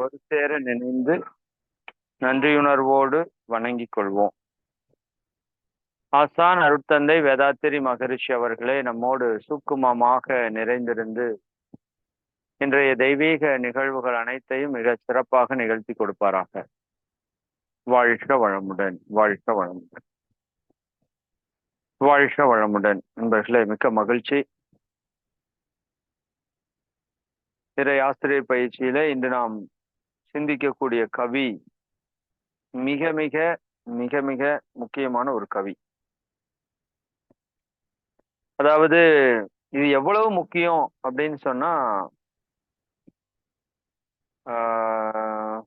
ஒரு சேர நினைந்து நன்றியுணர்வோடு வணங்கிக் கொள்வோம். ஆசான் அருட்தந்தை வேதாத்திரி மகரிஷி அவர்களே நம்மோடு சூக்குமமாக நிறைந்திருந்து இன்றைய தெய்வீக நிகழ்வுகள் அனைத்தையும் மிக சிறப்பாக நிகழ்த்தி கொடுப்பாராக. வாழ்க வளமுடன் வாழ்க வளமுடன். வாழ்க வளமுடன். நண்பர்களே மிக்க மகிழ்ச்சி. இறை ஆசிரியர் பயிற்சியில இன்று நாம் சிந்திக்கக்கூடிய கவி மிக மிக மிக மிக முக்கியமான ஒரு கவி. அதாவது இது எவ்வளவு முக்கியம் அப்படின்னு சொன்னா ஆஹ்,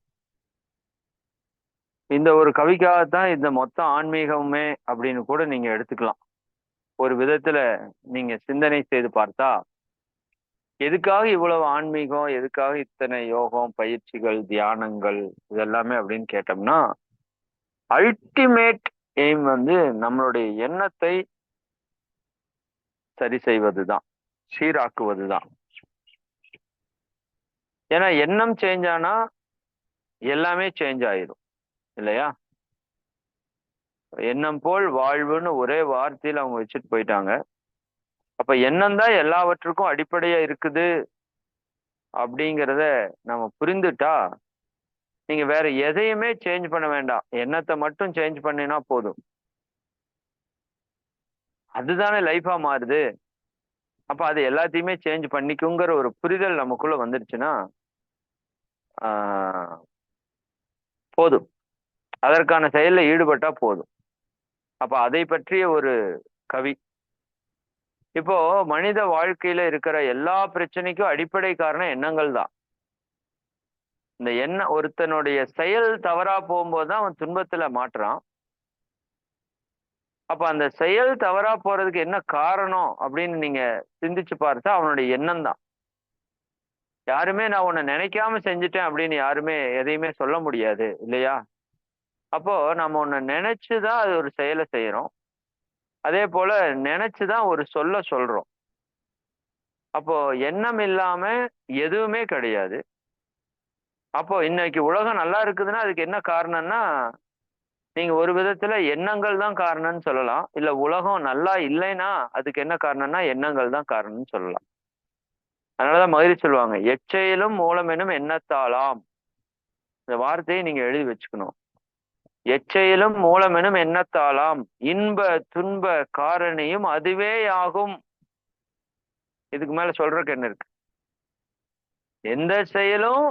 இந்த ஒரு கவிக்காகத்தான் இந்த மொத்த ஆன்மீகமுமே அப்படின்னு கூட நீங்க எடுத்துக்கலாம். ஒரு விதத்துல நீங்க சிந்தனை செய்து பார்த்தா எதுக்காக இவ்வளவு ஆன்மீகம் எதுக்காக இத்தனை யோகம் பயிற்சிகள் தியானங்கள் இதெல்லாமே அப்படின்னு கேட்டோம்னா அல்டிமேட் எய்ம் வந்து நம்மளுடைய எண்ணத்தை சரி செய்வதுதான் சீராக்குவதுதான். ஏன்னா எண்ணம் சேஞ்ச் ஆனா எல்லாமே சேஞ்ச் ஆயிரும் இல்லையா? எண்ணம் போல் வாழ்வுன்னு ஒரே வார்த்தையில் அவங்க வச்சுட்டு போயிட்டாங்க. அப்ப எண்ணம் தான் எல்லாவற்றுக்கும் அடிப்படையா இருக்குது அப்படிங்கிறத நம்ம புரிந்துட்டா நீங்க வேற எதையுமே சேஞ்ச் பண்ண வேண்டாம். எண்ணத்தை மட்டும் சேஞ்ச் பண்ணினா போதும். அதுதானே லைஃபா மாறுது. அப்ப அது எல்லாத்தையுமே சேஞ்ச் பண்ணிக்குங்கிற ஒரு புரிதல் நமக்குள்ள வந்துருச்சுன்னா ஆஹ், போதும். அதற்கான செயல்ல ஈடுபட்டா போதும். அப்ப அதை பற்றிய ஒரு கவி இப்போ மனித வாழ்க்கையில இருக்கிற எல்லா பிரச்சனைக்கும் அடிப்படை காரணம் எண்ணங்கள் தான் இந்த எண்ண ஒருத்தனுடைய செயல் தவறா போகும்போது தான் அவன் துன்பத்துல மாட்டுறான். அப்ப அந்த செயல் தவறா போறதுக்கு என்ன காரணம் அப்படின்னு நீங்க சிந்திச்சு பார்த்தா அவனுடைய எண்ணம் தான் யாருமே நான் உன்னை நினைக்காம செஞ்சுட்டேன் அப்படின்னு யாருமே எதையுமே சொல்ல முடியாது இல்லையா? அப்போ நம்ம ஒண்ணு நினைச்சுதான் அது ஒரு செயலை செய்யறோம். அதே போல நினைச்சுதான் ஒரு சொல்ல சொல்றோம். அப்போ எண்ணம் இல்லாம எதுவுமே கிடையாது. அப்போ இன்னைக்கு உலகம் நல்லா இருக்குதுன்னா அதுக்கு என்ன காரணம்னா நீங்க ஒரு விதத்துல எண்ணங்கள் தான் காரணம்னு சொல்லலாம். இல்ல உலகம் நல்லா இல்லைன்னா அதுக்கு என்ன காரணம்னா எண்ணங்கள் தான் காரணம்னு சொல்லலாம். அதனாலதான் மகிழ்ச்சி சொல்லுவாங்க எச்செயலும் மூலமெனும் எண்ணத்தாலாம். இந்த வார்த்தையை நீங்க எழுதி வச்சுக்கணும். எச்செயலும் மூலமெனும் எண்ணத்தாலாம் இன்ப துன்ப காரணியும் அதுவே ஆகும் இதுக்கு மேல சொல்றதுக்கு என்ன இருக்கு? எந்த செயலும்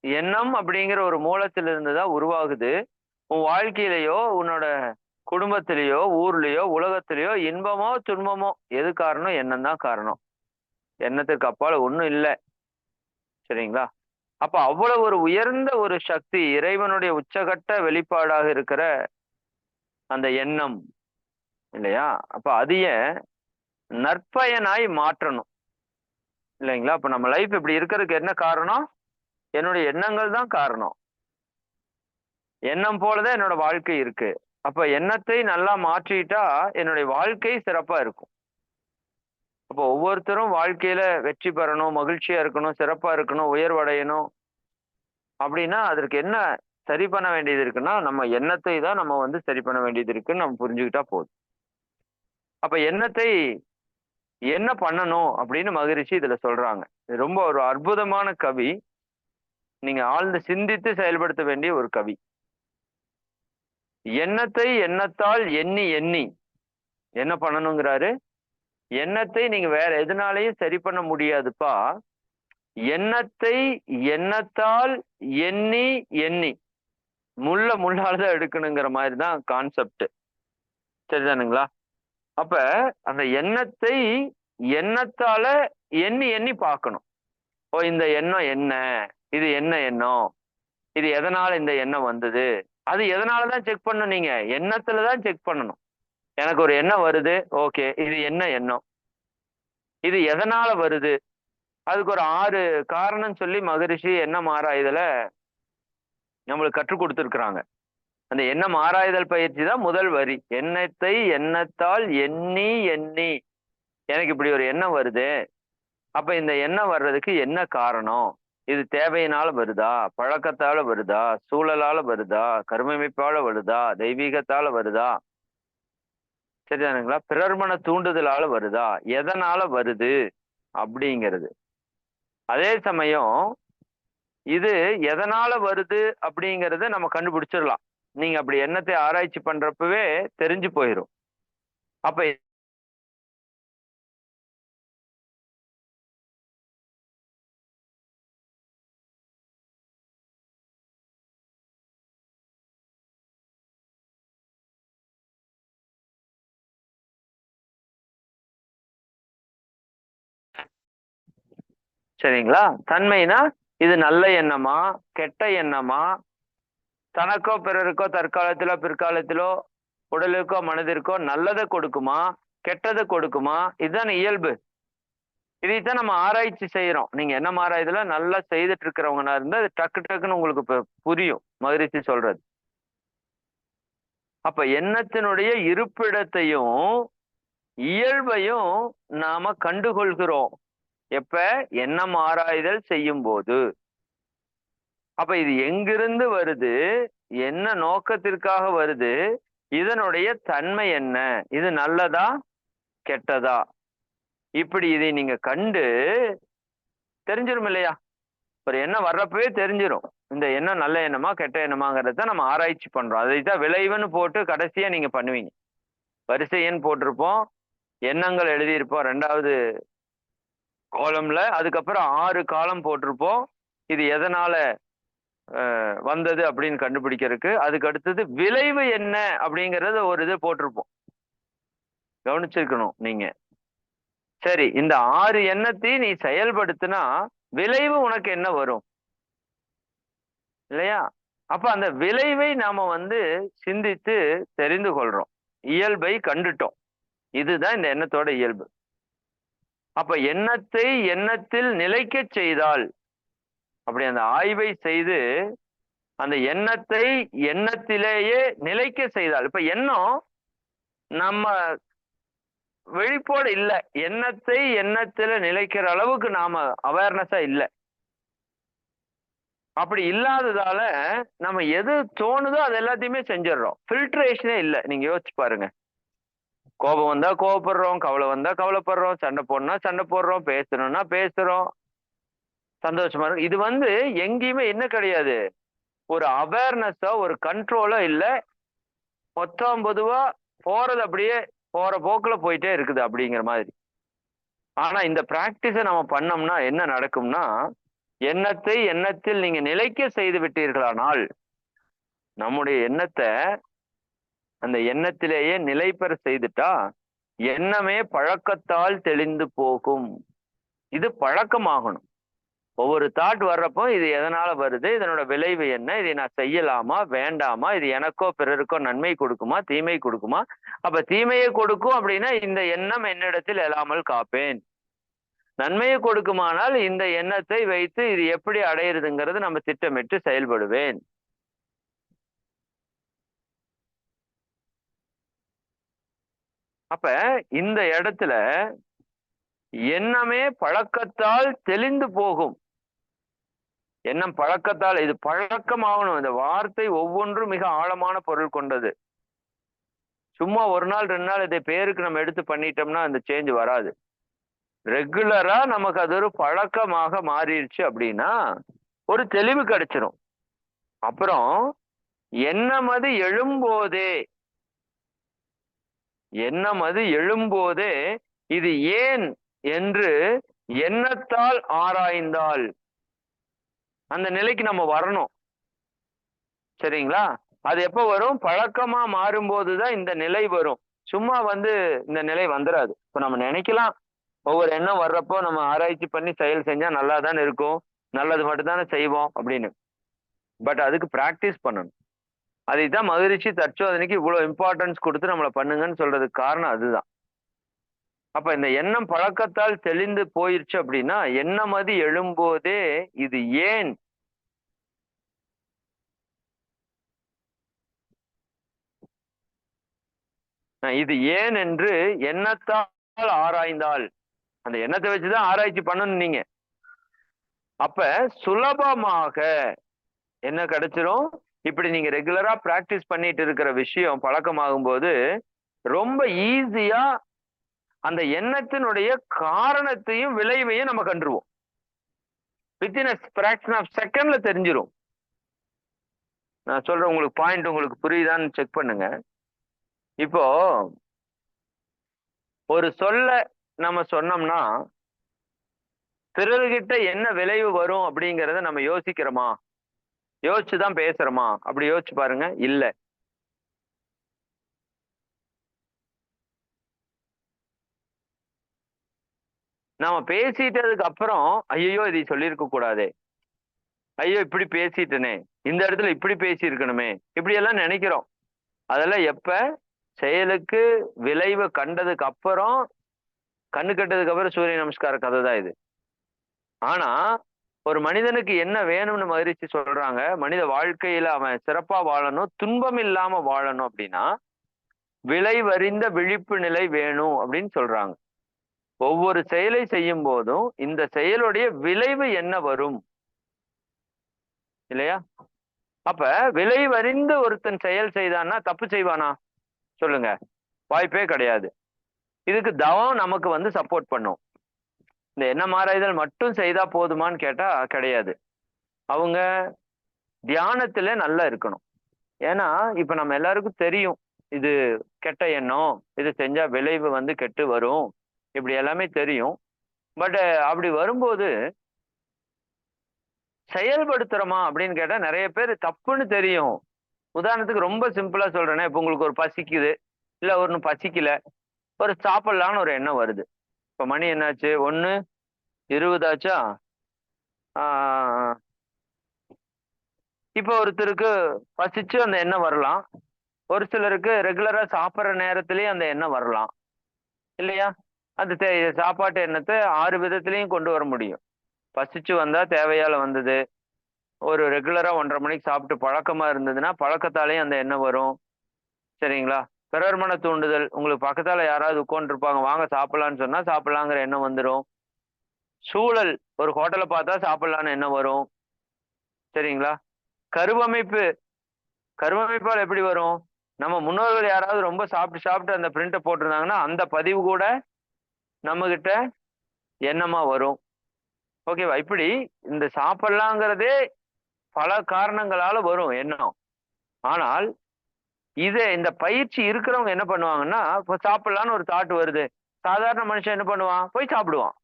எண்ணம் அப்படிங்கிற ஒரு மூலத்திலிருந்து தான் உருவாகுது. உன் வாழ்க்கையிலையோ உன்னோட குடும்பத்திலேயோ ஊர்லயோ உலகத்திலேயோ இன்பமோ துன்பமோ எது காரணம்? எண்ணம் தான் காரணம். எண்ணத்துக்கு அப்பால ஒன்றும் இல்லை. சரிங்களா? அப்ப அவ்வளவு ஒரு உயர்ந்த ஒரு சக்தி இறைவனுடைய உச்சகட்ட வெளிப்பாடாக இருக்கிற அந்த எண்ணம் இல்லையா? அப்ப அதைய நற்பயனாய் மாற்றணும் இல்லைங்களா? அப்ப நம்ம லைஃப் இப்படி இருக்கிறதுக்கு என்ன காரணம்? என்னுடைய எண்ணங்கள் தான் காரணம். எண்ணம் போலதான் என்னோட வாழ்க்கை இருக்கு. அப்ப எண்ணத்தை நல்லா மாற்றிட்டா என்னுடைய வாழ்க்கை சிறப்பா இருக்கும். அப்போ ஒவ்வொருத்தரும் வாழ்க்கையில வெற்றி பெறணும் மகிழ்ச்சியா இருக்கணும் சிறப்பா இருக்கணும் உயர்வடையணும் அப்படின்னா அதற்கு என்ன சரி பண்ண வேண்டியது இருக்குன்னா நம்ம எண்ணத்தை தான் நம்ம வந்து சரி பண்ண வேண்டியது இருக்குன்னு நம்ம புரிஞ்சுக்கிட்டா போதும். அப்ப எண்ணத்தை என்ன பண்ணணும் அப்படின்னு மகிழ்ச்சி இதுல சொல்றாங்க. இது ரொம்ப ஒரு அற்புதமான கவி. நீங்க ஆழ்ந்து சிந்தித்து செயல்படுத்த வேண்டிய ஒரு கவி. எண்ணத்தை எண்ணத்தால் எண்ணி எண்ணி என்ன பண்ணணுங்கிறாரு? எண்ணத்தை நீங்க வேற எதுனாலையும் சரி பண்ண முடியாதுப்பா. எண்ணத்தை எண்ணத்தால் எண்ணி எண்ணி. முள்ள முள்ளால தான் எடுக்கணுங்கிற மாதிரி தான் கான்செப்ட் சரிதானுங்களா? அப்ப அந்த எண்ணத்தை எண்ணத்தால எண்ணி எண்ணி பார்க்கணும். ஓ இந்த எண்ணம் என்ன? இது என்ன எண்ணம்? இது எதனால இந்த எண்ணம் வந்தது? அது எதனாலதான் செக் பண்ணணும் நீங்க? எண்ணத்துலதான் செக் பண்ணணும். எனக்கு ஒரு எண்ணம் வருது. ஓகே இது என்ன எண்ணம்? இது எதனால வருது? அதுக்கு ஒரு ஆறு காரணம் சொல்லி மகரிஷி எண்ணம் ஆராய்தல நம்மளுக்கு கற்றுக் கொடுத்துருக்குறாங்க. அந்த எண்ணம் ஆராய்தல் பயிற்சி தான் முதல் வரி. எண்ணத்தை எண்ணத்தால் எண்ணி எண்ணி. எனக்கு இப்படி ஒரு எண்ணம் வருது. அப்ப இந்த எண்ணம் வர்றதுக்கு என்ன காரணம்? இது தேவையினால வருதா? பழக்கத்தால வருதா? சூழலால வருதா? கருமமைப்பால வருதா? தெய்வீகத்தால வருதா? சரிதானுங்களா பிறர்மன தூண்டுதலால வருதா? எதனால வருது? அப்படிங்கிறது. அதே சமயம் இது எதனால வருது அப்படிங்கிறத நம்ம கண்டுபிடிச்சிடலாம். நீங்க அப்படி எண்ணத்தை ஆராய்ச்சி பண்றப்பவே தெரிஞ்சு போயிடும் அப்ப சரிங்களா? தன்மைனா இது நல்ல எண்ணமா கெட்ட எண்ணமா? தனக்கோ பிறருக்கோ தற்காலத்திலோ பிற்காலத்திலோ உடலுக்கோ மனதிற்கோ நல்லதை கொடுக்குமா கெட்டதை கொடுக்குமா? இதுதான் இயல்பு. இதைத்தான் நம்ம ஆராய்ச்சி செய்யறோம் நீங்க என்ன ஆராய்ச்சில நல்லா செய்துட்டு இருக்கிறவங்கனா இருந்தா அது டக்கு டக்குன்னு உங்களுக்கு புரியும். மகிழ்ச்சி சொல்றது. அப்ப எண்ணத்தினுடைய இருப்பிடத்தையும் இயல்பையும் நாம கண்டுகொள்கிறோம். எப்ப? எண்ணம் ஆராய்தல் செய்யும் போது அப்ப இது எங்கிருந்து வருது? என்ன நோக்கத்திற்காக வருது? இதனுடைய தன்மை என்ன? இது நல்லதா? கெட்டதா? இப்படி இதை நீங்க கண்டு தெரிஞ்சிடும் இல்லையா? ஒரு எண்ணம் வர்றப்பவே தெரிஞ்சிரும். இந்த எண்ணம் நல்ல எண்ணமா கெட்ட எண்ணமாங்கிறத நம்ம ஆராய்ச்சி பண்றோம். அதை தான் விளைவுன்னு போட்டு கடைசியா நீங்க பண்ணுவீங்க. வரிசை எண் போட்டிருப்போம். எண்ணங்கள் எழுதியிருப்போம். ரெண்டாவது கோலம்ல அதுக்கப்புறம் ஆறு காலம் போட்டிருப்போம். இது எதனால வந்தது அப்படின்னு கண்டுபிடிக்கிறதுக்கு. அதுக்கு அடுத்தது விளைவு என்ன அப்படிங்கறத ஒரு இது போட்டிருப்போம். கவனிச்சிருக்கணும் நீங்க. சரி இந்த ஆறு எண்ணத்தையும் நீ செயல்படுத்தினா விளைவு உனக்கு என்ன வரும்? இல்லையா? அப்ப அந்த விளைவை நாம வந்து சிந்தித்து தெரிந்து கொள்றோம். இயல்பை கண்டுட்டோம். இதுதான் இந்த எண்ணத்தோட இயல்பு. அப்ப எண்ணத்தை எண்ணத்தில் நிலைக்க செய்தால்? அப்படி அந்த ஆய்வை செய்து அந்த எண்ணத்தை எண்ணத்திலேயே நிலைக்க செய்தால். இப்ப எண்ணம் நம்ம வெளிப்போட இல்ல. எண்ணத்தை எண்ணத்துல நிலைக்கிற அளவுக்கு நாம அவேர்னஸா இல்ல. அப்படி இல்லாததால நம்ம எது தோணுதோ அது எல்லாத்தையுமே செஞ்சிடறோம். ஃபில்ட்ரேஷனே இல்ல. நீங்க யோசிச்சு பாருங்க. கோபம் வந்தா கோபப்படுறோம் கவலை வந்தா கவலைப்படுறோம் சண்டை போடணும்னா சண்டை போடுறோம் பேசணும்னா பேசுறோம். சந்தோஷமா இருக்கும் இது வந்து எங்கேயுமே என்ன கிடையாது. ஒரு அவேர்னஸோ ஒரு கண்ட்ரோலோ இல்லை. மொத்தம் பொதுவா போறது அப்படியே போற போக்குல போயிட்டே இருக்குது அப்படிங்கிற மாதிரி. ஆனா இந்த பிராக்டிஸை நம்ம பண்ணோம்னா என்ன நடக்கும்னா எண்ணத்தை எண்ணத்தில் நீங்க நிலைக்க செய்து விட்டீர்களானால் நம்முடைய எண்ணத்தை அந்த எண்ணத்திலேயே நிலை பெற செய்துட்டா எண்ணமே பழக்கத்தால் தெளிந்து போகும். இது பழக்கமாகணும். ஒவ்வொரு தாட் வர்றப்போ இது எதனால வருது? இதனோட விளைவு என்ன? இதை நான் செய்யலாமா? வேண்டாமா? இது எனக்கோ பிறருக்கோ நன்மை கொடுக்குமா? தீமை கொடுக்குமா? அப்ப தீமையை கொடுக்கும் அப்படின்னா இந்த எண்ணம் என்னிடத்தில் எழாமல் காப்பேன். நன்மையை கொடுக்குமானால் இந்த எண்ணத்தை வைத்து இது எப்படி அடையிறதுங்கிறது நம்ம திட்டமிட்டு செயல்படுவேன். அப்ப இந்த இடத்துல எண்ணமே பழக்கத்தால் தெளிந்து போகும். எண்ணம் பழக்கத்தால் இது பழக்கமாகணும். இந்த வார்த்தை ஒவ்வொன்றும் மிக ஆழமான பொருள் கொண்டது. சும்மா ஒரு நாள் ரெண்டு நாள் இதை பேருக்கு நம்ம எடுத்து பண்ணிட்டோம்னா அந்த சேஞ்ச் வராது. ரெகுலரா நமக்கு அது ஒரு பழக்கமாக மாறிடுச்சு அப்படின்னா ஒரு தெளிவு கிடைச்சிரும். அப்புறம் என்னமது அது எழும்போதே எண்ணம் அது எழும்போதே இது ஏன் என்று எண்ணத்தால் ஆராய்ந்தால். அந்த நிலைக்கு நம்ம வரணும். சரிங்களா? அது எப்போ வரும்? பழக்கமா மாறும்போது தான் இந்த நிலை வரும். சும்மா வந்து இந்த நிலை வந்துடாது இப்போ நம்ம நினைக்கலாம். ஒவ்வொரு எண்ணம் வர்றப்போ நம்ம ஆராய்ச்சி பண்ணி செயல் செஞ்சா நல்லா தானே இருக்கும். நல்லது மட்டும் தானே செய்வோம் அப்படின்னு. பட் அதுக்கு ப்ராக்டிஸ் பண்ணணும். அதை தான் மகிழ்ச்சி தற்சோதனைக்கு இவ்வளோ இம்பார்ட்டன்ஸ் கொடுத்து நம்மளை பண்ணுங்கன்னு சொல்றதுக்கு காரணம் அதுதான். அப்ப இந்த எண்ணம் பழக்கத்தால் தெளிந்து போயிருச்சு அப்படின்னா எண்ணம் அது எழும்போதே இது ஏன்? அஹ் இது ஏன் என்று எண்ணத்தால் ஆராய்ந்தால். அந்த எண்ணத்தை வச்சுதான் ஆராய்ச்சி பண்ணணும் நீங்க. அப்ப சுலபமாக என்ன கிடைச்சிரும்? இப்படி நீங்க ரெகுலரா பிராக்டிஸ் பண்ணிட்டு இருக்கிற விஷயம் பழக்கமாகும் போது ரொம்ப ஈஸியா அந்த எண்ணத்தினுடைய காரணத்தையும் விளைவையும் நம்ம கண்டுருவோம். வித்தின் ஃபிராக்ஷன் ஆஃப் செகண்ட்ல தெரிஞ்சிரும். நான் சொல்றேன் உங்களுக்கு பாயிண்ட் உங்களுக்கு புரியுதான்னு செக் பண்ணுங்க. இப்போ ஒரு சொல்ல நம்ம சொன்னோம்னா பிறர்கிட்ட என்ன விளைவு வரும் அப்படிங்கிறத நம்ம யோசிக்கிறோமா? யோசிச்சு தான் பேசுறோமா? அப்படி யோசிச்சு பாருங்க இல்ல. நாம பேசிட்டதுக்கு அப்புறம் ஐயோ இதை சொல்லியிருக்க கூடாது. ஐயோ இப்படி பேசிட்டனே. இந்த இடத்துல இப்படி பேசியிருக்கணுமே. இப்படி எல்லாம் நினைக்கிறோம். அதெல்லாம் எப்ப? செயலுக்கு விளைவு கண்டதுக்கு அப்புறம் கண்ணு கட்டதுக்கு அப்புறம் சூரிய நமஸ்கார கதை தான் இது. ஆனா ஒரு மனிதனுக்கு என்ன வேணும்னு மகிழ்ச்சி சொல்றாங்க மனித வாழ்க்கையில அவன் சிறப்பா வாழணும் துன்பம் இல்லாம வாழணும் அப்படின்னா விளைவறிந்த விழிப்பு நிலை வேணும் அப்படின்னு சொல்றாங்க. ஒவ்வொரு செயலை செய்யும் போதும் இந்த செயலுடைய விளைவு என்ன வரும்? இல்லையா? அப்ப விளைவறிந்து ஒருத்தன் செயல் செய்தான்னா தப்பு செய்வானா? சொல்லுங்க. வாய்ப்பே கிடையாது. இதுக்கு தவம் நமக்கு வந்து சப்போர்ட் பண்ணும். இந்த எண்ணம் மாறாய்தல் மட்டும் செய்தா போதுமான்னு கேட்டா கிடையாது. அவங்க தியானத்துல நல்லா இருக்கணும். ஏன்னா இப்ப நம்ம எல்லாருக்கும் தெரியும் இது கெட்ட எண்ணம் இது செஞ்சா விளைவு வந்து கெட்டு வரும் இப்படி எல்லாமே தெரியும். பட் அப்படி வரும்போது செயல்படுத்துறோமா அப்படின்னு கேட்டா நிறைய பேர் தப்புன்னு தெரியும். உதாரணத்துக்கு ரொம்ப சிம்பிளா சொல்றேனே இப்போ உங்களுக்கு ஒரு பசிக்குது இல்ல ஒன்னு பசிக்கல ஒரு சாப்பிடலான்னு ஒரு எண்ணம் வருது. இப்ப மணி என்னாச்சு? ஒன்று இருபதாச்சா இப்போ ஒருத்தருக்கு பசிச்சு அந்த எண்ணெய் வரலாம். ஒரு சிலருக்கு ரெகுலரா சாப்பிட்ற நேரத்திலயும் அந்த எண்ணெய் வரலாம். இல்லையா? அந்த தே- சாப்பாட்டு எண்ணத்தை ஆறு விதத்திலையும் கொண்டு வர முடியும். பசிச்சு வந்தா தேவையால வந்தது. ஒரு ரெகுலரா ஒன்றரை மணிக்கு சாப்பிட்டு பழக்கமா இருந்ததுன்னா பழக்கத்தாலேயும் அந்த எண்ணெய் வரும். சரிங்களா? பிறர் மன தூண்டுதல் உங்களுக்கு பக்கத்தால் யாராவது உட்காந்துருப்பாங்க வாங்க சாப்பிட்லான்னு சொன்னால் சாப்பிட்லாங்கிற எண்ணம் வந்துடும் சூழல் ஒரு ஹோட்டலை பார்த்தா சாப்பிட்லான்னு எண்ணம் வரும். சரிங்களா? கருவமைப்பு கருவமைப்பால் எப்படி வரும்? நம்ம முன்னோர்கள் யாராவது ரொம்ப சாப்பிட்டு சாப்பிட்டு அந்த பிரிண்ட்டை போட்டிருந்தாங்கன்னா அந்த பதிவு கூட நம்மகிட்ட எண்ணமாக வரும். ஓகேவா இப்படி இந்த சாப்பிட்லாங்கிறதே பல காரணங்களால வரும் எண்ணம். ஆனால் இது இந்த பயிற்சி இருக்கிறவங்க என்ன பண்ணுவாங்கன்னா இப்போ சாப்பிடலான்னு ஒரு தாட் வருது. சாதாரண மனுஷன் என்ன பண்ணுவான்? போய் சாப்பிடுவான்.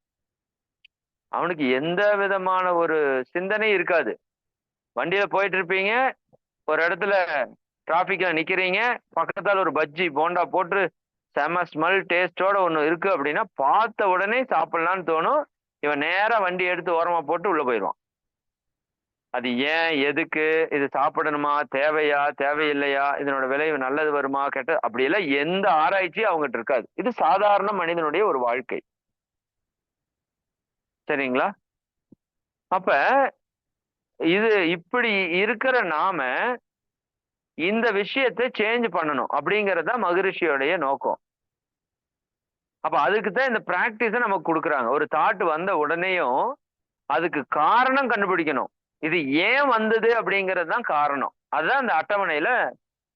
அவனுக்கு எந்த விதமான ஒரு சிந்தனை இருக்காது. வண்டியில போயிட்டு இருப்பீங்க ஒரு இடத்துல டிராஃபிக்ல நிக்கிறீங்க பக்கத்தால் ஒரு பஜ்ஜி போண்டா போட்டு செம ஸ்மெல் டேஸ்டோட ஒன்று இருக்கு அப்படின்னா பார்த்த உடனே சாப்பிடலான்னு தோணும். இவன் நேராக வண்டி எடுத்து ஓரமாக போட்டு உள்ளே போயிடுவான். அது ஏன் எதுக்கு இது சாப்பிடணுமா தேவையா தேவையில்லையா இதனோட விளைவு நல்லது வருமா கெட்ட அப்படியெல்லாம் எந்த ஆராய்ச்சியும் அவங்ககிட்ட இருக்காது. இது சாதாரண மனிதனுடைய ஒரு வாழ்க்கை. சரிங்களா? அப்ப இது இப்படி இருக்கிற நாம இந்த விஷயத்தை சேஞ்ச் பண்ணணும் அப்படிங்கறத மகரிஷியோடைய நோக்கம். அப்ப அதுக்கு தான் இந்த பிராக்டிஸை நமக்கு கொடுக்குறாங்க. ஒரு தாட் வந்த உடனேயும் அதுக்கு காரணம் கண்டுபிடிக்கணும். இது ஏன் வந்தது அப்படிங்கிறது தான் காரணம். அதுதான் அந்த அட்டவணையில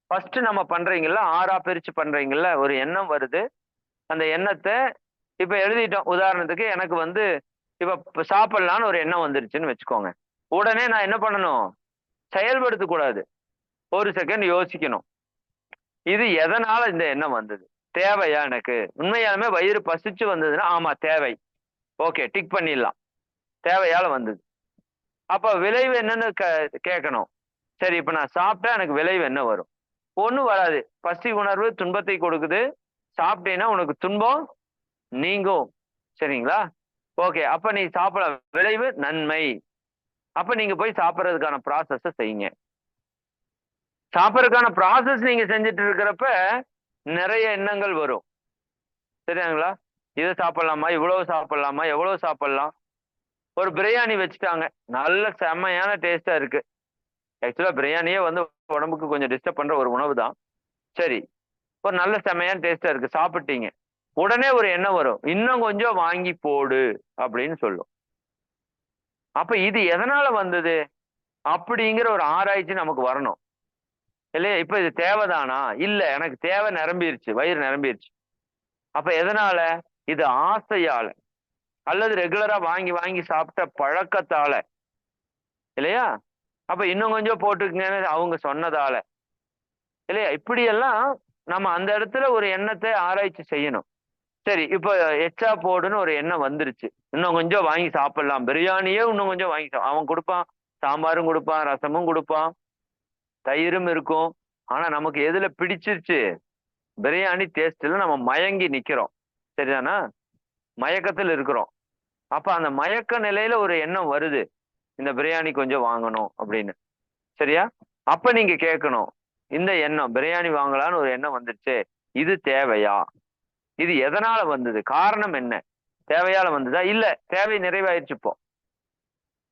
ஃபர்ஸ்ட் நம்ம பண்றீங்கல்ல ஆறா பிரிச்சு பண்றீங்கல்ல ஒரு எண்ணம் வருது. அந்த எண்ணத்தை இப்ப எழுதிட்டோம். உதாரணத்துக்கு எனக்கு வந்து இப்ப இப்ப சாப்பிடலான்னு ஒரு எண்ணம் வந்துருச்சுன்னு வச்சுக்கோங்க. உடனே நான் என்ன பண்ணணும்? செயல்படுத்த கூடாது. ஒரு செகண்ட் யோசிக்கணும். இது எதனால இந்த எண்ணம் வந்தது? தேவையா எனக்கு? உண்மையாலுமே வயிறு பசிச்சு வந்ததுன்னா ஆமா தேவை. ஓகே டிக் பண்ணிடலாம். தேவையால வந்தது. அப்ப விளைவு என்னன்னு க- கேட்கணும் சரி இப்ப நான் சாப்பிட்டா எனக்கு விளைவு என்ன வரும்? ஒன்றும் வராது. பசி உணர்வு துன்பத்தை கொடுக்குது. சாப்பிட்டீங்கன்னா உனக்கு துன்பம் நீங்கும். சரிங்களா? ஓகே அப்ப நீ சாப்பிட விளைவு நன்மை. அப்ப நீங்க போய் சாப்பிட்றதுக்கான ப்ராசஸை செய்யுங்க. சாப்பிட்றதுக்கான ப்ராசஸ் நீங்க செஞ்சுட்டு இருக்கிறப்ப நிறைய எண்ணங்கள் வரும். சரியாங்களா? இதை சாப்பிடலாமா? இவ்வளவு சாப்பிடலாமா? எவ்வளவு சாப்பிடலாம்? ஒரு பிரியாணி வச்சுட்டாங்க. நல்ல செம்மையான டேஸ்டா இருக்கு. ஆக்சுவலா பிரியாணியே வந்து உடம்புக்கு கொஞ்சம் டிஸ்டர்ப் பண்ற ஒரு உணவு தான் சரி. ஒரு நல்ல செம்மையான டேஸ்டா இருக்கு. சாப்பிட்டீங்க. உடனே ஒரு எண்ணம் வரும். இன்னும் கொஞ்சம் வாங்கி போடு அப்படின்னு சொல்லும். அப்ப இது எதனால வந்தது? அப்படிங்கிற ஒரு ஆராய்ச்சி நமக்கு வரணும். இல்லையா? இப்ப இது தேவைதானா? இல்ல. எனக்கு தேவை நிரம்பிருச்சு. வயிறு நிரம்பிருச்சு. அப்ப எதனால? இது ஆசையால. அல்லது ரெகுலரா வாங்கி வாங்கி சாப்பிட்ட பழக்கத்தால. இல்லையா? அப்ப இன்னும் கொஞ்சம் போட்டுக்குங்கன்னு அவங்க சொன்னதால. இல்லையா? இப்படியெல்லாம் நம்ம அந்த இடத்துல ஒரு எண்ணத்தை ஆராய்ச்சி செய்யணும். சரி இப்போ எச்சா போடுன்னு ஒரு எண்ணம் வந்துருச்சு. இன்னும் கொஞ்சம் வாங்கி சாப்பிடலாம். பிரியாணியே இன்னும் கொஞ்சம் வாங்கி சாப்~ அவன் கொடுப்பான். சாம்பாரும் கொடுப்பான் ரசமும் கொடுப்பான். தயிரும் இருக்கும். ஆனா நமக்கு எதுல பிடிச்சிருச்சு? பிரியாணி டேஸ்ட்ல நம்ம மயங்கி நிக்கிறோம். சரிதானா? மயக்கத்தில் இருக்கிறோம். அப்ப அந்த மயக்க நிலையில ஒரு எண்ணம் வருது. இந்த பிரியாணி கொஞ்சம் வாங்கணும் அப்படின்னு. சரியா? அப்ப நீங்க கேட்கணும் இந்த எண்ணம் பிரியாணி வாங்கலாம்னு ஒரு எண்ணம் வந்துருச்சு இது தேவையா? இது எதனால வந்தது? காரணம் என்ன? தேவையால வந்ததா? இல்ல தேவை நிறைவாயிருச்சு இப்போ.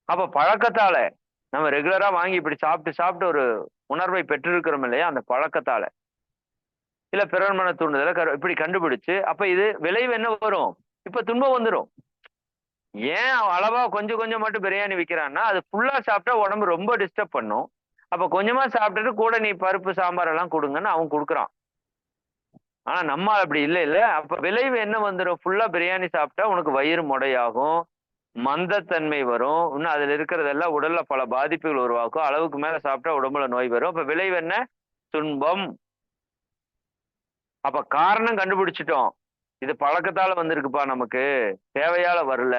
அப்ப பழக்கத்தால நம்ம ரெகுலரா வாங்கி இப்படி சாப்பிட்டு சாப்பிட்டு ஒரு உணர்வை பெற்றிருக்கிறோம் இல்லையா அந்த பழக்கத்தால. இல்ல பிறர்மன தூண்டுதல இப்படி கண்டுபிடிச்சு அப்ப இது விளைவு என்ன வரும்? இப்ப துன்பம் வந்துடும் ஏன் அவன் அளவா கொஞ்சம் கொஞ்சம் மட்டும் பிரியாணி விற்கிறான்னா அது ஃபுல்லா சாப்பிட்டா உடம்பு ரொம்ப டிஸ்டர்ப் பண்ணும். அப்ப கொஞ்சமா சாப்பிட்டுட்டு கூட நீ பருப்பு சாம்பார் எல்லாம் கொடுங்கன்னு அவன் கொடுக்குறான். ஆனா நம்ம அப்படி இல்லை இல்ல. அப்ப விளைவு என்ன வந்துடும் ஃபுல்லா பிரியாணி சாப்பிட்டா உனக்கு வயிறு முடையாகும் மந்தத்தன்மை வரும். இன்னும் அதுல இருக்கிறதெல்லாம் உடல்ல பல பாதிப்புகள் உருவாக்கும். அளவுக்கு மேல சாப்பிட்டா உடம்புல நோய் வரும். அப்ப விளைவு என்ன? துன்பம். அப்ப காரணம் கண்டுபிடிச்சிட்டோம். இது பழக்கத்தால வந்திருக்குப்பா நமக்கு. தேவையால வரல.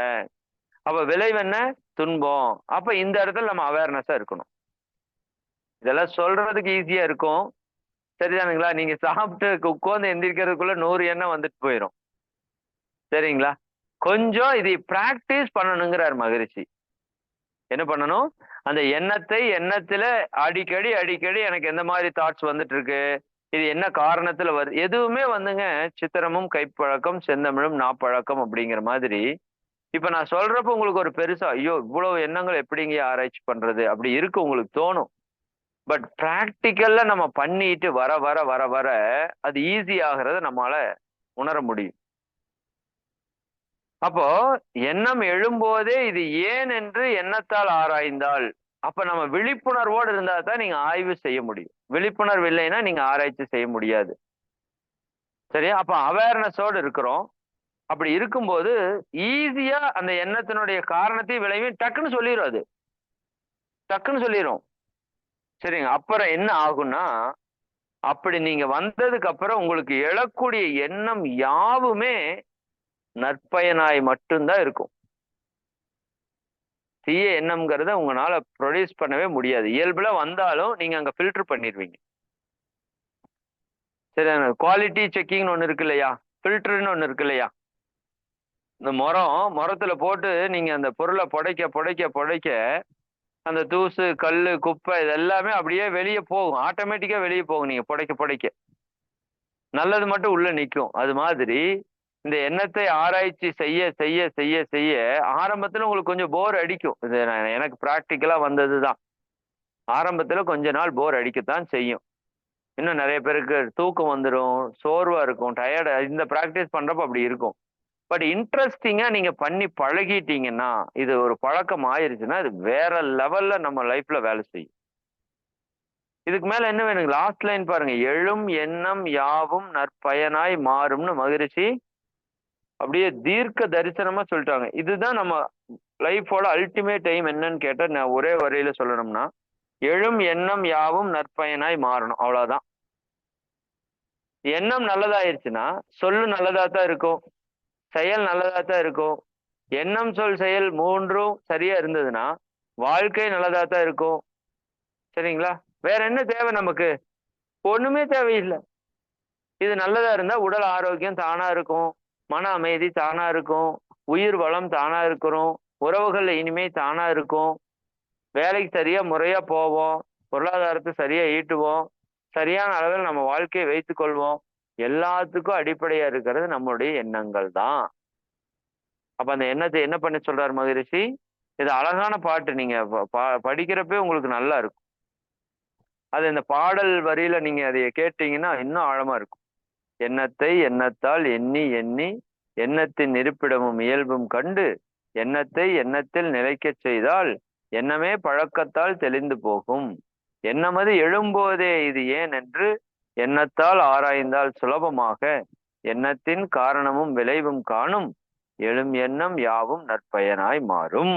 அப்ப விளைவு என்ன? துன்பம். அப்ப இந்த இடத்துல நம்ம அவேர்னஸா இருக்கணும். இதெல்லாம் சொல்றதுக்கு ஈஸியா இருக்கும். சரிதானுங்களா? நீங்க சாப்பிட்டு உட்காந்து எந்திரிக்கிறதுக்குள்ள நூறு எண்ணம் வந்துட்டு போயிடும் சரிங்களா? கொஞ்சம் இதை பிராக்டிஸ் பண்ணணுங்கிறார் மகிழ்ச்சி என்ன பண்ணணும்? அந்த எண்ணத்தை எண்ணத்துல அடிக்கடி அடிக்கடி எனக்கு எந்த மாதிரி தாட்ஸ் வந்துட்டு இருக்கு? இது என்ன காரணத்துல வருது? எதுவுமே வந்துங்க சித்திரமும் கைப்பழக்கம் செந்தமிழும் நாப்பழக்கம் அப்படிங்கிற மாதிரி. இப்ப நான் சொல்றப்ப உங்களுக்கு ஒரு பெருசா ஐயோ இவ்வளவு எண்ணங்கள் எப்படிங்க ஆராய்ச்சி பண்றது? அப்படி இருக்கு உங்களுக்கு தோணும். பட் ப்ராக்டிக்கல்ல நம்ம பண்ணிட்டு வர வர வர வர அது ஈஸி ஆகிறத நம்மளால உணர முடியும். அப்போ எண்ணம் எழும்போதே இது ஏன் என்று எண்ணத்தால் ஆராய்ந்தால் அப்ப நம்ம விழிப்புணர்வோடு இருந்தா தான் நீங்க ஆய்வு செய்ய முடியும். விழிப்புணர்வு இல்லைன்னா நீங்க ஆராய்ச்சி செய்ய முடியாது. சரியா? அப்ப அவேர்னஸோடு இருக்கிறோம். அப்படி இருக்கும்போது ஈஸியா அந்த எண்ணத்தினுடைய காரணத்தையும் விளைவையும் டக்குன்னு சொல்லிடும் அது. டக்குன்னு சொல்லிடும் சரிங்க? அப்புறம் என்ன ஆகும்னா அப்படி நீங்க வந்ததுக்கு அப்புறம் உங்களுக்கு எழக்கூடிய எண்ணம் யாவுமே நற்பயனாய் மட்டும்தான் இருக்கும். தீய எண்ணம்ங்கிறத உங்களால் ப்ரொடியூஸ் பண்ணவே முடியாது. இயல்பில் வந்தாலும் நீங்கள் அங்கே ஃபில்டர் பண்ணிடுவீங்க சரி குவாலிட்டி செக்கிங்னு ஒன்று இருக்கு இல்லையா? ஃபில்டர்னு ஒன்று இருக்கு இல்லையா? இந்த மரம் மரத்தில் போட்டு நீங்கள் அந்த பொருளை புடைக்க புடைக்க புடைக்க அந்த தூசு கல் குப்பை இது எல்லாமே அப்படியே வெளியே போகும். ஆட்டோமேட்டிக்காக வெளியே போகும். நீங்கள் புடைக்க புடைக்க. நல்லது மட்டும் உள்ளே நிற்கும் அது மாதிரி இந்த எண்ணத்தை ஆராய்ச்சி செய்ய செய்ய செய்ய செய்ய ஆரம்பத்துல உங்களுக்கு கொஞ்சம் போர் அடிக்கும். இது நான் எனக்கு ப்ராக்டிக்கலா வந்தது தான் ஆரம்பத்துல கொஞ்ச நாள் போர் அடிக்கத்தான் செய்யும். இன்னும் நிறைய பேருக்கு தூக்கம் வந்துடும் சோர்வா இருக்கும் டயர்டு இந்த ப்ராக்டிஸ் பண்றப்ப அப்படி இருக்கும். பட் இன்ட்ரெஸ்டிங்கா நீங்க பண்ணி பழகிட்டீங்கன்னா இது ஒரு பழக்கம் ஆயிருச்சுன்னா இது வேற லெவல்ல நம்ம லைஃப்ல வேலை செய்யும். இதுக்கு மேல என்ன வேணுங்க? லாஸ்ட் லைன் பாருங்க. எழும் எண்ணம் யாவும் நற்பயனாய் மாறும்னு மகிழ்ச்சி. அப்படியே தீர்க்க தரிசனமா சொல்லிட்டாங்க. இதுதான் நம்ம லைஃபோட அல்டிமேட் டைம் என்னன்னு கேட்டா நான் ஒரே வரையில சொல்லணும்னா எழும் எண்ணம் யாவும் நற்பயனாய் மாறணும். அவ்வளவுதான். எண்ணம் நல்லதாயிருச்சுன்னா சொல்லு நல்லதா தான் இருக்கும். செயல் நல்லதா தான் இருக்கும். எண்ணம் சொல் செயல் மூன்றும் சரியா இருந்ததுன்னா வாழ்க்கை நல்லதா தான் இருக்கும். சரிங்களா? வேற என்ன தேவை நமக்கு? ஒண்ணுமே தேவையில்லை. இது நல்லதா இருந்தா உடல் ஆரோக்கியம் தானா இருக்கும். மன அமைதி தானா இருக்கும். உயிர் வளம் தானா இருக்கிறோம். உறவுகள் இனிமே தானா இருக்கும். வேலைக்கு சரியா முறையா போவோம். பொருளாதாரத்தை சரியா ஈட்டுவோம். சரியான அளவில் நம்ம வாழ்க்கையை வைத்துக் கொள்வோம். எல்லாத்துக்கும் அடிப்படையா இருக்கிறது நம்மளுடைய எண்ணங்கள் தான். அப்ப அந்த எண்ணத்தை என்ன பண்ண சொல்றாரு மகரிஷி? இது அழகான பாட்டு நீங்க ப- பா- படிக்கிறப்பே உங்களுக்கு நல்லா இருக்கும். அது இந்த பாடல் வரியில நீங்க அதை கேட்டீங்கன்னா இன்னும் ஆழமா இருக்கும். எண்ணத்தை எண்ணத்தால் எண்ணி எண்ணி எண்ணத்தின் இருப்பிடமும் இயல்பும் கண்டு எண்ணத்தை எண்ணத்தில் நிலைக்கச் செய்தால் எண்ணமே பழக்கத்தால் தெளிந்து போகும். எண்ணமது எழும்போதே இது ஏன் என்று எண்ணத்தால் ஆராய்ந்தால் சுலபமாக எண்ணத்தின் காரணமும் விளைவும் காணும் எழும் எண்ணம் யாவும் நற்பயனாய் மாறும்.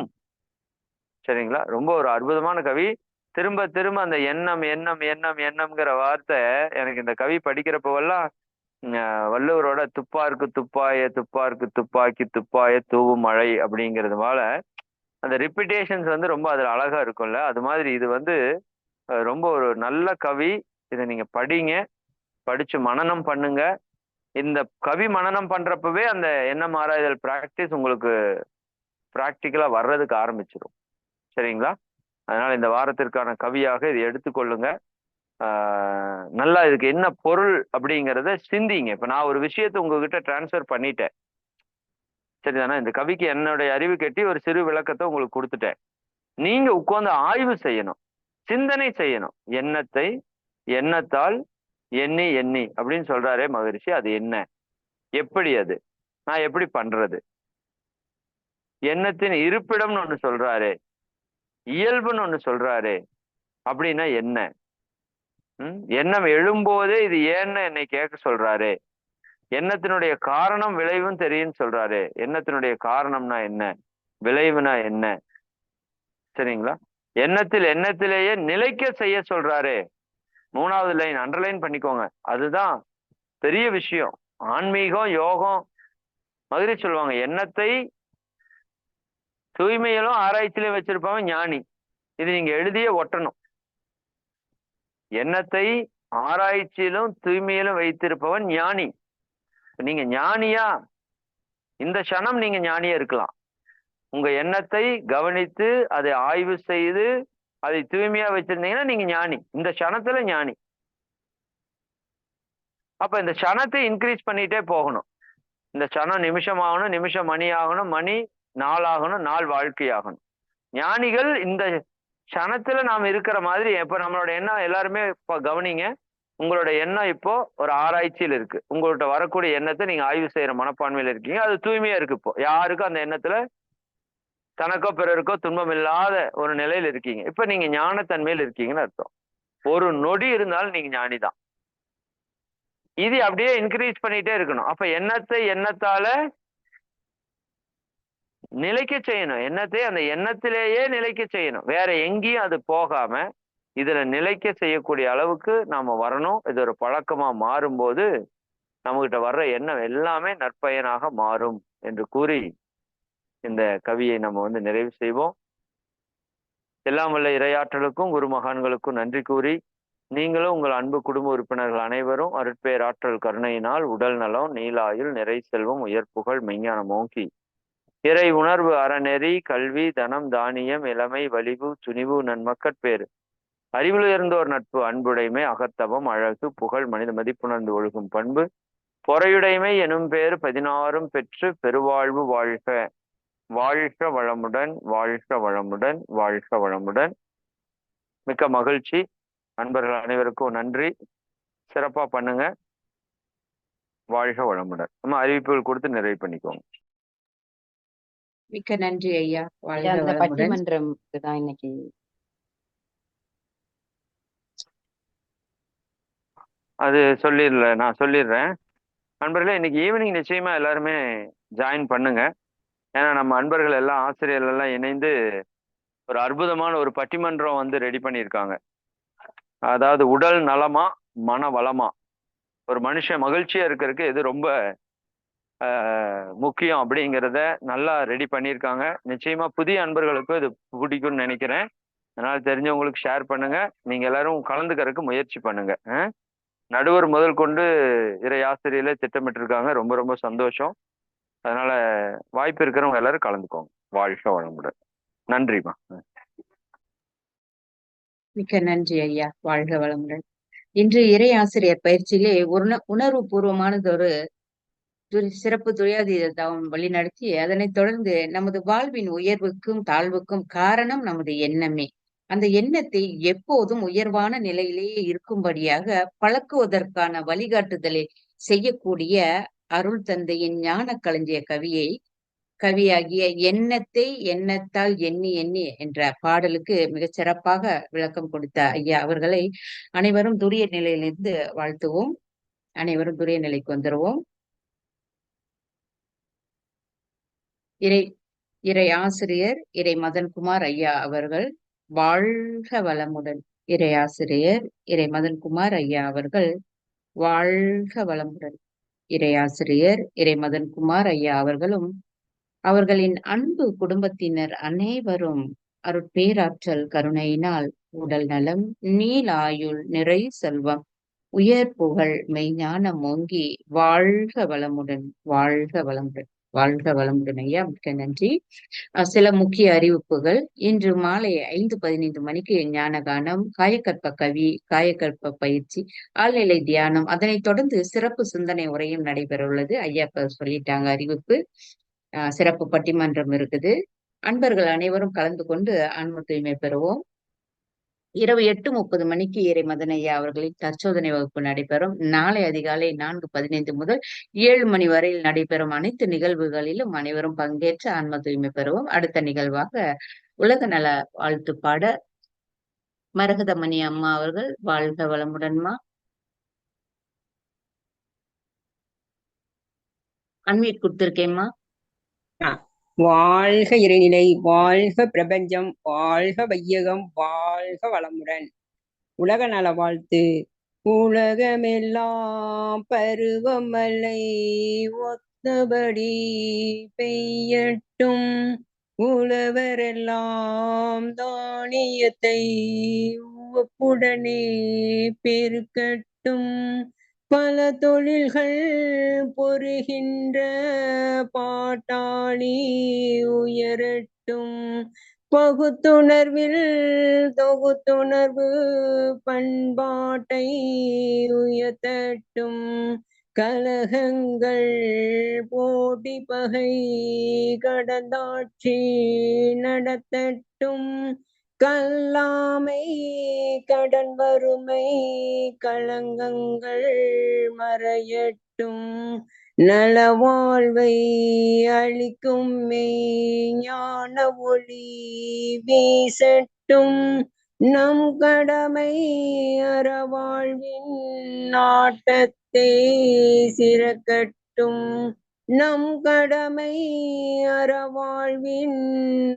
சரிங்களா? ரொம்ப ஒரு அற்புதமான கவி. திரும்ப திரும்ப அந்த எண்ணம் எண்ணம் எண்ணம் எண்ணம்ங்கிற வார்த்தை எனக்கு இந்த கவி படிக்கிறப்பவெல்லாம் வள்ளுவரோட துப்பாருக்கு துப்பாய துப்பாருக்கு துப்பாக்கி துப்பாய தூவு மழை அப்படிங்கிறதுனால அந்த ரிப்பிட்டேஷன்ஸ் வந்து ரொம்ப அதுல அழகா இருக்கும்ல. அது மாதிரி இது வந்து ரொம்ப ஒரு நல்ல கவி. இதை நீங்க படிங்க. படிச்சு மனனம் பண்ணுங்க. இந்த கவி மனனம் பண்றப்பவே அந்த எண்ணம் ஆராய்தல் பிராக்டிஸ் உங்களுக்கு ப்ராக்டிக்கலா வர்றதுக்கு ஆரம்பிச்சிடும் சரிங்களா? அதனால இந்த வாரத்திற்கான கவியாக இதை எடுத்துக்கொள்ளுங்க. நல்லா இதுக்கு என்ன பொருள் அப்படிங்கிறத சிந்திங்க. இப்ப நான் ஒரு விஷயத்தை உங்ககிட்ட டிரான்ஸ்ஃபர் பண்ணிட்டேன். சரிதானே? இந்த கவிக்கு என்னுடைய அறிவு கட்டி ஒரு சிறு விளக்கத்தை உங்களுக்கு கொடுத்துட்டேன். நீங்க உட்கார்ந்து ஆய்வு செய்யணும். சிந்தனை செய்யணும். எண்ணத்தை எண்ணத்தால் எண்ணி எண்ணி அப்படின்னு சொல்றாரே மகரிஷி. அது என்ன? எப்படி அது? நான் எப்படி பண்றது? எண்ணத்தின் இருப்பிடம்னு ஒன்று சொல்றாரு. இயல்புன்னு ஒன்று சொல்றாரு. அப்படின்னா என்ன? எண்ணம் எழும்போதே இது ஏன்னு என்னை கேட்க சொல்றாரு. எண்ணத்தினுடைய காரணம் விளைவும் தெரியும்னு சொல்றாரு. எண்ணத்தினுடைய காரணம்னா என்ன? விளைவுனா என்ன? சரிங்களா? எண்ணத்தில் எண்ணத்திலேயே நிலைக்க செய்ய சொல்றாரு. மூணாவது லைன் அண்டர்லைன் பண்ணிக்கோங்க. அதுதான் பெரிய விஷயம். ஆன்மீகம் யோகம் மதுரை சொல்லுவாங்க. எண்ணத்தை தூய்மையிலும் ஆராய்ச்சியிலும் வச்சிருப்பாங்க ஞானி. இது நீங்க எழுதியே ஒட்டணும். எண்ணத்தை ஆராய்ச்சியிலும் தூய்மையிலும் வைத்திருப்பவன் ஞானி. நீங்க ஞானியா? இந்த க்ஷணம் நீங்க ஞானியா இருக்கலாம். உங்க எண்ணத்தை கவனித்து அதை ஆய்வு செய்து அதை தூய்மையா வச்சிருந்தீங்கன்னா நீங்க ஞானி. இந்த க்ஷணத்துல ஞானி. அப்ப இந்த க்ஷணத்தை இன்க்ரீஸ் பண்ணிட்டே போகணும். இந்த க்ஷணம் நிமிஷம் ஆகணும் நிமிஷம் மணி ஆகணும் மணி நாள் ஆகணும் நாள் வாழ்க்கை ஆகணும். ஞானிகள் இந்த க்ஷணத்துல நாம் இருக்கிற மாதிரி இப்ப நம்மளோட எண்ணம் எல்லாருமே இப்ப கவனிங்க. உங்களோட எண்ணம் இப்போ ஒரு ஆராய்ச்சியில் இருக்கு. உங்கள்கிட்ட வரக்கூடிய எண்ணத்தை நீங்க ஆய்வு செய்யற மனப்பான்மையில இருக்கீங்க. அது தூய்மையா இருக்கு இப்போ. யாருக்கும் அந்த எண்ணத்துல தனக்கோ பிறருக்கோ துன்பம் இல்லாத ஒரு நிலையில இருக்கீங்க. இப்ப நீங்க ஞானத்தன்மையில் இருக்கீங்கன்னு அர்த்தம். ஒரு நொடி இருந்தாலும் நீங்க ஞானி தான். இது அப்படியே இன்க்ரீஸ் பண்ணிட்டே இருக்கணும். அப்ப எண்ணத்தை எண்ணத்தால நிலைக்க செய்யணும். எண்ணத்தை அந்த எண்ணத்திலேயே நிலைக்க செய்யணும். வேற எங்கேயும் அது போகாம இதுல நிலைக்க செய்யக்கூடிய அளவுக்கு நாம வரணும். இது ஒரு பழக்கமா மாறும்போது நம்மகிட்ட வர்ற எண்ணம் எல்லாமே நற்பயனாக மாறும் என்று கூறி இந்த கவியை நம்ம வந்து நிறைவு செய்வோம். எல்லாம் வல்ல இரையாற்றலுக்கும் குரு மகான்களுக்கும் நன்றி கூறி நீங்களும் உங்கள் அன்பு குடும்ப உறுப்பினர்கள் அனைவரும் அருட்பெயர் ஆற்றல் கருணையினால் உடல் நலம் நீலாயுள் நிறை செல்வம் உயர்ப்புகள் மெய்ஞான ஓங்கி இறை உணர்வு அறநெறி கல்வி தனம் தானியம் இளமை வலிவு துணிவு நன்மக்கட்பேறு அறிவிலுயர்ந்தோர் நட்பு அன்புடைமை அகத்தவம் அழகு புகழ் மனித மதிப்புணர்ந்து ஒழுகும் பண்பு. பொறையுடைமை எனும் பேர் பதினாறும் பெற்று பெருவாழ்வு வாழ்க. வாழ்க வளமுடன் வாழ்க வளமுடன் வாழ்க வளமுடன். மிக்க மகிழ்ச்சி. அன்பர்கள் அனைவருக்கும் நன்றி. சிறப்பாக பண்ணுங்க. வாழ்க வளமுடன். நம்ம அறிவிப்புகள் கொடுத்து நிறைவு பண்ணிக்கோங்க. மிக்க நன்றி ஐயா. வாழ்க வளமுடன். தான் இன்னைக்கு அது சொல்லிடல நான் சொல்லிடுறேன் நண்பர்களே இன்னைக்கு ஈவினிங் நிச்சயமா எல்லாருமே ஜாயின் பண்ணுங்க. ஏன்னா நம்ம அன்பர்கள் எல்லாம் ஆசிரியர்கள் எல்லாம் இணைந்து ஒரு அற்புதமான ஒரு பட்டிமன்றம் வந்து ரெடி பண்ணியிருக்காங்க. அதாவது உடல் நலமா மன வளமா. ஒரு மனுஷன் மகிழ்ச்சியா இருக்கிறதுக்கு எது ரொம்ப முக்கியம் அப்படிங்கிறத நல்லா ரெடி பண்ணியிருக்காங்க. நிச்சயமா புதிய அன்பர்களுக்கும் இது பிடிக்கும்னு நினைக்கிறேன். அதனால தெரிஞ்சவங்களுக்கு ஷேர் பண்ணுங்க. நீங்க எல்லாரும் கலந்துக்கிறதுக்கு முயற்சி பண்ணுங்க. ஆஹ்? நடுவர் முதல் கொண்டு இறை ஆசிரியர்களே திட்டமிட்டிருக்காங்க. ரொம்ப ரொம்ப சந்தோஷம். அதனால வாய்ப்பு இருக்கிறவங்க எல்லாரும் கலந்துக்கோங்க. வாழ்க வளமுடன். நன்றிம்மா. மிக்க நன்றி ஐயா. வாழ்க வளமுடன். இன்று இறை ஆசிரியர் பயிற்சியிலே உணர்வு பூர்வமானதொரு சிறப்பு துரியாதீத தவம் வழிநடத்தி அதனைத் தொடர்ந்து நமது வாழ்வின் உயர்வுக்கும் தாழ்வுக்கும் காரணம் நமது எண்ணமே. அந்த எண்ணத்தை எப்போதும் உயர்வான நிலையிலேயே இருக்கும்படியாக பழக்குவதற்கான வழிகாட்டுதலை செய்யக்கூடிய அருள் தந்தையின் ஞான களஞ்சிய கவியை கவியாகிய எண்ணத்தை எண்ணத்தால் எண்ணி எண்ணி என்ற பாடலுக்கு மிகச் சிறப்பாக விளக்கம் கொடுத்த ஐயா அவர்களை அனைவரும் துரிய நிலையிலிருந்து வாழ்த்துவோம். அனைவரும் துரிய நிலைக்கு வந்துடுவோம் இறை இறை ஆசிரியர் இறை மதன்குமார் ஐயா அவர்கள் வாழ்க வளமுடன். இறை ஆசிரியர் இறை மதன்குமார் ஐயா அவர்கள் வாழ்க வளமுடன். இறை ஆசிரியர் இறை மதன்குமார் ஐயா அவர்களும் அவர்களின் அன்பு குடும்பத்தினர் அனைவரும் அருட்பேராற்றல் கருணையினால் உடல் நலம் நீலாயுள் நிறை செல்வம் உயர் புகழ் மெய்ஞானம் ஓங்கி வாழ்க வளமுடன் வாழ்க வளமுடன். வாழ்க வளமுடன் ஐயா. மிக்க நன்றி. சில முக்கிய அறிவிப்புகள். இன்று மாலை ஐந்து பதினைந்து மணிக்கு ஞானகானம் காயக்கற்ப கவி காயக்கற்ப பயிற்சி ஆழ்நிலை தியானம். அதனைத் தொடர்ந்து சிறப்பு சிந்தனை உரையும் நடைபெற உள்ளது ஐயா சொல்லிட்டாங்க அறிவிப்பு. அஹ் சிறப்பு பட்டிமன்றம் இருக்குது. அன்பர்கள் அனைவரும் கலந்து கொண்டு ஆன்ம தூய்மை பெறுவோம். இரவு எட்டு முப்பது மணிக்கு இறை மதனையா அவர்களின் தற்சோதனை வகுப்பு நடைபெறும். நாளை அதிகாலை நான்கு பதினைந்து முதல் ஏழு மணி வரையில் நடைபெறும் அனைத்து நிகழ்வுகளிலும் அனைவரும் பங்கேற்று ஆன்ம தூய்மை பெறுவோம். அடுத்த நிகழ்வாக உலக நல வாழ்த்து பாட மரகதமணி அம்மா அவர்கள் வாழ்க வளமுடன்மா அன்மீட் கொடுத்திருக்கேம்மா வாழ்க இறைநிலை வாழ்க பிரபஞ்சம் வாழ்க வையகம் வாழ்க வளமுடன். உலக நல வாழ்த்து. உலகமெல்லாம் பருவமழை ஒத்தபடி பெய்யட்டும். உழவரெல்லாம் தானியத்தை ஒப்புடனே பெருக்கட்டும். பல தொழில்கள் பொறுகின்ற பாட்டாளி உயரட்டும். பகுத்துணர்வில் தொகுத்துணர்வு பண்பாட்டை உயர்த்தட்டும். கலகங்கள் போட்டி பகை கடந்தாட்சி நடத்தட்டும். கல்லாமை கடன் வறுமை களங்கங்கள் மறையட்டும். நல வாழ்வை அளிக்கும் மெய் ஞான ஒளி வீசட்டும். நம் கடமை அறவாழ்வின் நாட்டத்தை சிறக்கட்டும். நம் கடமை அறவாழ்வின்